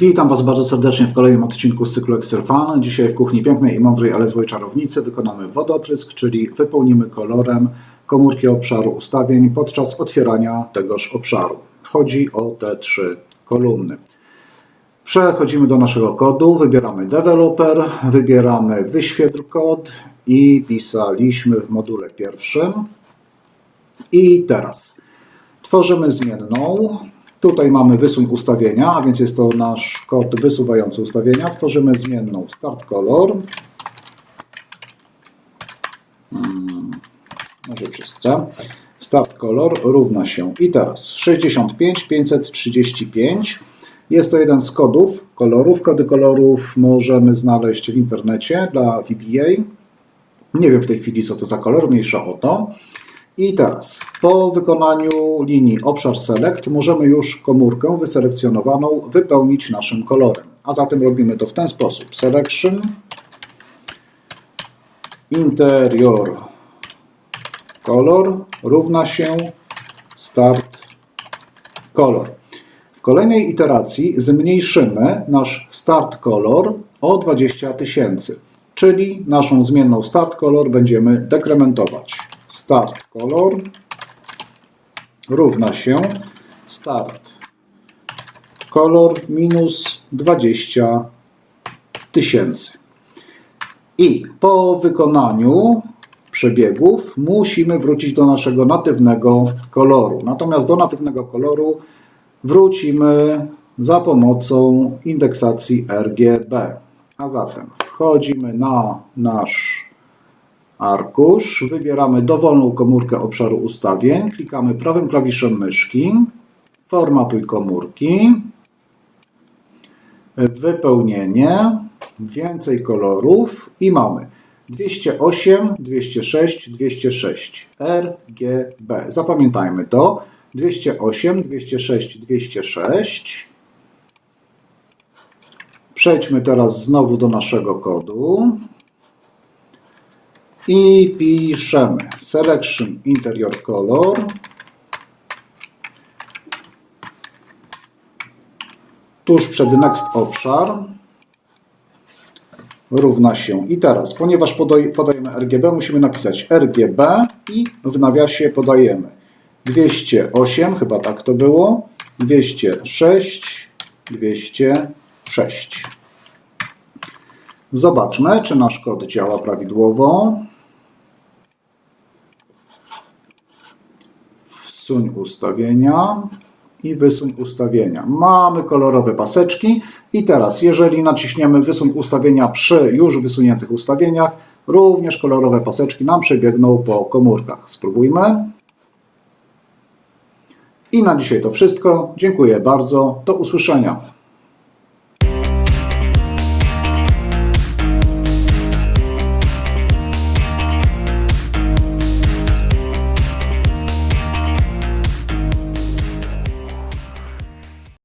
Witam Was bardzo serdecznie w kolejnym odcinku z cyklu Excel Fun. Dzisiaj w kuchni pięknej i mądrej, ale złej czarownicy wykonamy wodotrysk, czyli wypełnimy kolorem komórki obszaru ustawień podczas otwierania tegoż obszaru. Chodzi o te trzy kolumny. Przechodzimy do naszego kodu, wybieramy developer, wybieramy wyświetl kod i pisaliśmy w module pierwszym. I teraz tworzymy zmienną. Tutaj mamy wysuń ustawienia, a więc jest to nasz kod wysuwający ustawienia. Tworzymy zmienną start color. Hmm, może przez C. Start color równa się i teraz 65 535. Jest to jeden z kodów kolorów. Kody kolorów możemy znaleźć w internecie dla VBA. Nie wiem w tej chwili co to za kolor, mniejsza o to. I teraz po wykonaniu linii obszar select możemy już komórkę wyselekcjonowaną wypełnić naszym kolorem. A zatem robimy to w ten sposób. Selection interior color równa się start color. W kolejnej iteracji zmniejszymy nasz start color o 20 tysięcy, czyli naszą zmienną start color będziemy dekrementować. Start color równa się start color minus 20 tysięcy. I po wykonaniu przebiegów musimy wrócić do naszego natywnego koloru. Natomiast do natywnego koloru wrócimy za pomocą indeksacji RGB. A zatem wchodzimy na nasz arkusz, wybieramy dowolną komórkę obszaru ustawień, klikamy prawym klawiszem myszki, formatuj komórki, wypełnienie, więcej kolorów. I mamy 208, 206, 206, RGB. Zapamiętajmy to. 208, 206, 206. Przejdźmy teraz znowu do naszego kodu i piszemy. Selection interior color. Tuż przed next obszar. Równa się i teraz, ponieważ podaj, podajemy RGB, musimy napisać RGB i w nawiasie podajemy. 208, chyba tak to było, 206, 206. Zobaczmy, czy nasz kod działa prawidłowo. Wsuń ustawienia i wysuń ustawienia. Mamy kolorowe paseczki i teraz, jeżeli naciśniemy wysuń ustawienia przy już wysuniętych ustawieniach, również kolorowe paseczki nam przebiegną po komórkach. Spróbujmy. I na dzisiaj to wszystko. Dziękuję bardzo. Do usłyszenia.